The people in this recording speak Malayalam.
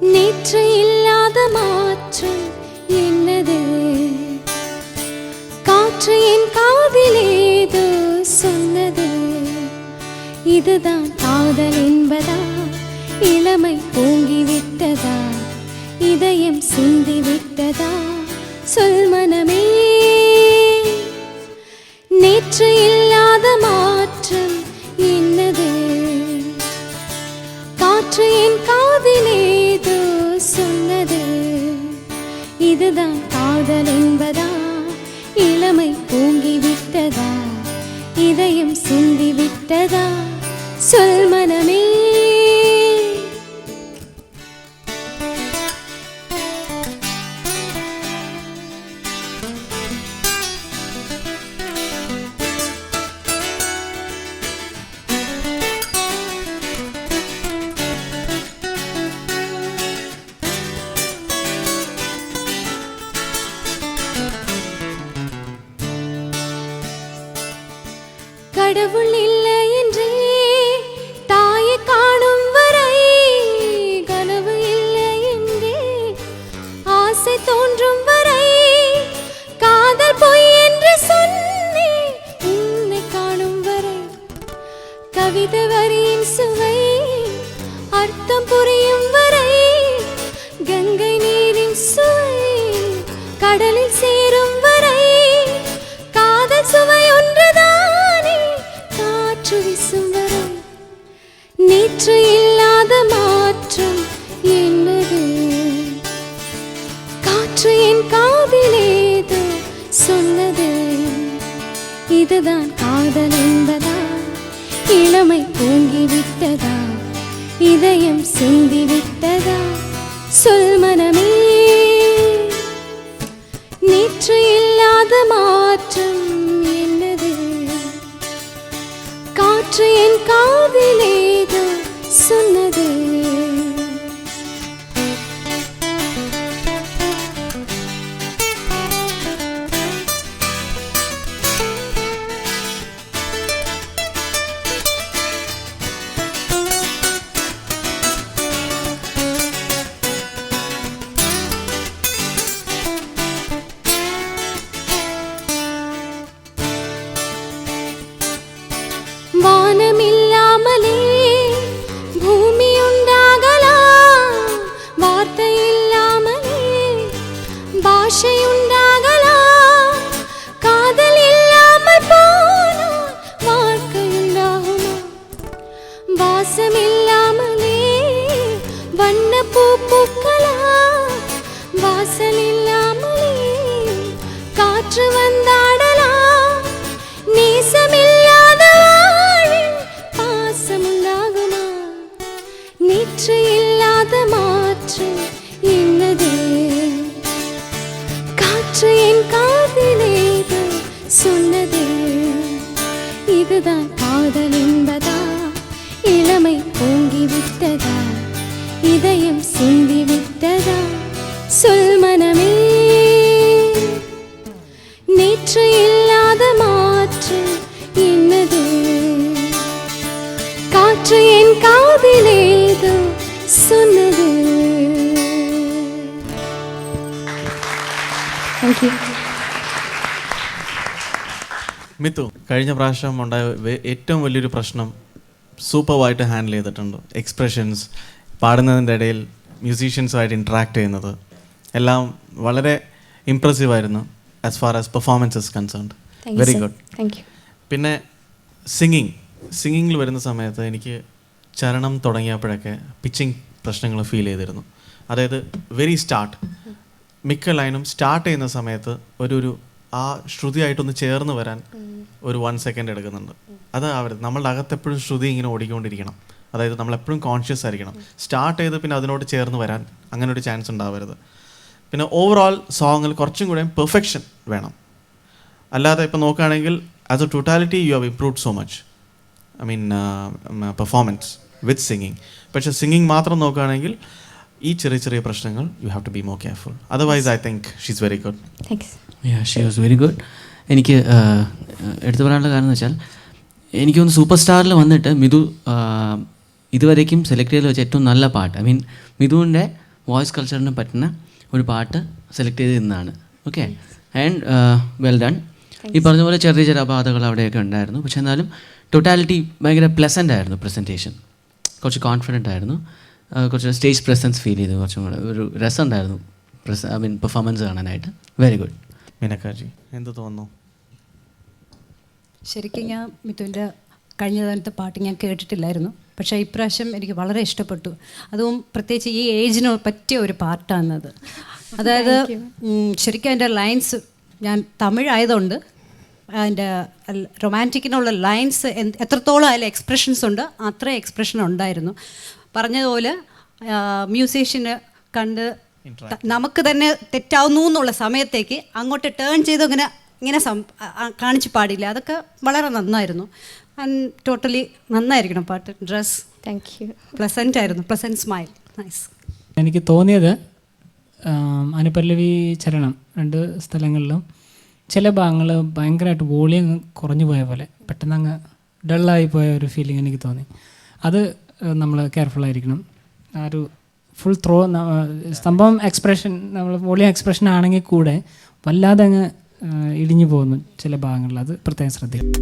நேற்று இல்லாத மாற்றம் என்னது? காற்று என் காதிலேதோ சொன்னது. இதுதான் காதல் என்பதா? இளமை பூங்கிவிட்டதா இதயம் சிந்தி விட்டதா சொல் மனமே. நேற்று அதுதான் காதலின் கடவுள் இல்லை என்றே தாயை காணும் வரை கனவு இல்லை என்றே ஆசை தோன்றும் வரை காதல் பொய் என்று சொன்னே உன்னை காணும் வரை. கவிதை வரியின் சுவை அர்த்தம் புரியும் வரை கங்கை நீரின் சுவை கடலில் இதுதான் காதல் என்பதா? இளமை தூங்கிவிட்டதா? இதயம் சிந்திவிட்டதா? சொல் மனமே மாற்று வந்தாடலாம். நேசமில்லாத வாழ்வில் பாசம் உண்டாகுமா நேற்று இல்லாத மாற்று என்னது? காற்று என் காதிலேது சொன்னது. இதுதான் காதல் என்பதா? இளமை பொங்கி விட்டதா இதயம் சிந்தி விட்டதா சொல் மனமே മിത്തു കഴിഞ്ഞ പ്രാവശ്യം ഉണ്ടായ ഏറ്റവും വലിയൊരു പ്രശ്നം സൂപ്പർവായിട്ട് ഹാൻഡിൽ ചെയ്തിട്ടുണ്ട്. എക്സ്പ്രഷൻസ് പാടുന്നതിന്റെ ഇടയിൽ മ്യൂസീഷ്യൻസുമായിട്ട് ഇൻട്രാക്ട് ചെയ്യുന്നത്. എല്ലാം വളരെ ഇമ്പ്രസീവ് ആയിരുന്നു as far as performances concerned very good thank you പിന്നെ സിംഗിങ് സിംഗിങ്ങിൽ വരുന്ന സമയത്ത് എനിക്ക് ചരണം തുടങ്ങിയപ്പോഴൊക്കെ പിച്ചിങ് പ്രശ്നങ്ങൾ ഫീൽ ചെയ്തിരുന്നു. അതായത് വെരി സ്റ്റാർട്ട് മിക്ക ലൈനും സ്റ്റാർട്ട് ചെയ്യുന്ന സമയത്ത് ഒരു ഒരു ആ ശ്രുതിയായിട്ടൊന്ന് ചേർന്ന് വരാൻ ഒരു വൺ സെക്കൻഡ് എടുക്കുന്നുണ്ട്. അത് അവർ നമ്മളുടെ അകത്ത് എപ്പോഴും ശ്രുതി ഇങ്ങനെ ഓടിക്കൊണ്ടിരിക്കണം. അതായത് നമ്മൾ എപ്പോഴും കോൺഷ്യസ് ആയിരിക്കണം സ്റ്റാർട്ട് ചെയ്ത് പിന്നെ അതിനോട് ചേർന്ന് വരാൻ അങ്ങനെ ഒരു ചാൻസ് ഉണ്ടാവരുത്. പിന്നെ ഓവറോൾ സോങ്ങിൽ കുറച്ചും കൂടെ പെർഫെക്ഷൻ വേണം. അല്ലാതെ ഇപ്പം നോക്കുകയാണെങ്കിൽ as a totality you have improved so much I mean performance with singing പക്ഷേ സിംഗിങ് മാത്രം നോക്കുകയാണെങ്കിൽ ഈ ചെറിയ ചെറിയ പ്രശ്നങ്ങൾ you have to be more careful otherwise I think she's very good she yeah she was very good എനിക്ക് എടുത്തു പറയാനുള്ള കാരണം എന്ന് വെച്ചാൽ എനിക്കൊന്ന് സൂപ്പർ സ്റ്റാറിൽ വന്നിട്ട് മിഥു ഇതുവരേക്കും സെലക്ട് ചെയ്ത് വെച്ച ഏറ്റവും നല്ല പാട്ട്. ഐ മീൻ മിഥുവിന്റെ വോയിസ് കൾച്ചറിന് പറ്റുന്ന ഒരു പാട്ട് സെലക്ട് ചെയ്ത് നിന്നാണ്. ഓക്കെ ആൻഡ് വെൽ ഡൺ ഈ പറഞ്ഞ പോലെ ചെറിയ ചെറിയ അപാധകൾ അവിടെയൊക്കെ ഉണ്ടായിരുന്നു. പക്ഷെ എന്നാലും ടോട്ടാലിറ്റി ഭയങ്കര പ്ലസന്റ് ആയിരുന്നു പ്രസന്റേഷൻ കുറച്ച് കോൺഫിഡന്റ് ആയിരുന്നു. കുറച്ച് സ്റ്റേജ് പ്രസൻസ് ഫീൽ ചെയ്തു കുറച്ചും കൂടെ. ഒരു രസമുണ്ടായിരുന്നു. പ്രസ ഐ മീൻ പെർഫോമൻസ് കാണാനായിട്ട്. വെരി ഗുഡ് മീനക്കാജി എന്ത് തോന്നുന്നു? ശരിക്കും ഞാൻ മിഥുന്റെ കഴിഞ്ഞ കാലത്തെ പാട്ട് ഞാൻ കേട്ടിട്ടില്ലായിരുന്നു. പക്ഷേ ഇപ്രാവശ്യം എനിക്ക് വളരെ ഇഷ്ടപ്പെട്ടു. അതും പ്രത്യേകിച്ച് ഈ ഏജിന് പറ്റിയ ഒരു പാട്ടാണത്. അതായത് ശരിക്കും അതിന്റെ ലൈൻസ് ഞാൻ തമിഴായതുകൊണ്ട് അതിന്റെ റൊമാന്റിക്കിനുള്ള ലൈൻസ് എത്രത്തോളം അതിൽ എക്സ്പ്രഷൻസ് ഉണ്ട് അത്ര എക്സ്പ്രഷൻ ഉണ്ടായിരുന്നു. പറഞ്ഞതുപോലെ മ്യൂസീഷ്യന് കണ്ട് നമുക്ക് തന്നെ തെറ്റാവുന്നു എന്നുള്ള സമയത്തേക്ക് അങ്ങോട്ട് ടേൺ ചെയ്ത് ഇങ്ങനെ ഇങ്ങനെ കാണിച്ചു പാടില്ല. അതൊക്കെ വളരെ നന്നായിരുന്നു. ആൻഡ് ടോട്ടലി നന്നായിരിക്കണം പാട്ട്. ഡ്രസ് താങ്ക് യു പ്ലസന്റ് ആയിരുന്നു. പ്ലസന്റ് സ്മൈൽ നൈസ് എനിക്ക് തോന്നിയത് അനുപല്ലവി ചരണം രണ്ട് സ്ഥലങ്ങളിലും ചില ഭാഗങ്ങൾ ഭയങ്കരമായിട്ട് വോളിയം കുറഞ്ഞു പോയ പോലെ പെട്ടെന്ന് അങ്ങ് ഡള്ളായി പോയ ഒരു ഫീലിംഗ് എനിക്ക് തോന്നി. അത് നമ്മൾ കെയർഫുൾ ആയിരിക്കണം. ആ ഒരു ഫുൾ ത്രോ സ്തംഭം എക്സ്പ്രഷൻ നമ്മൾ വോളിയം എക്സ്പ്രഷൻ ആണെങ്കിൽ കൂടെ വല്ലാതെ അങ്ങ് ഇടിഞ്ഞു പോകുന്നു ചില ഭാഗങ്ങളിൽ. അത് പ്രത്യേകം ശ്രദ്ധിക്കണം.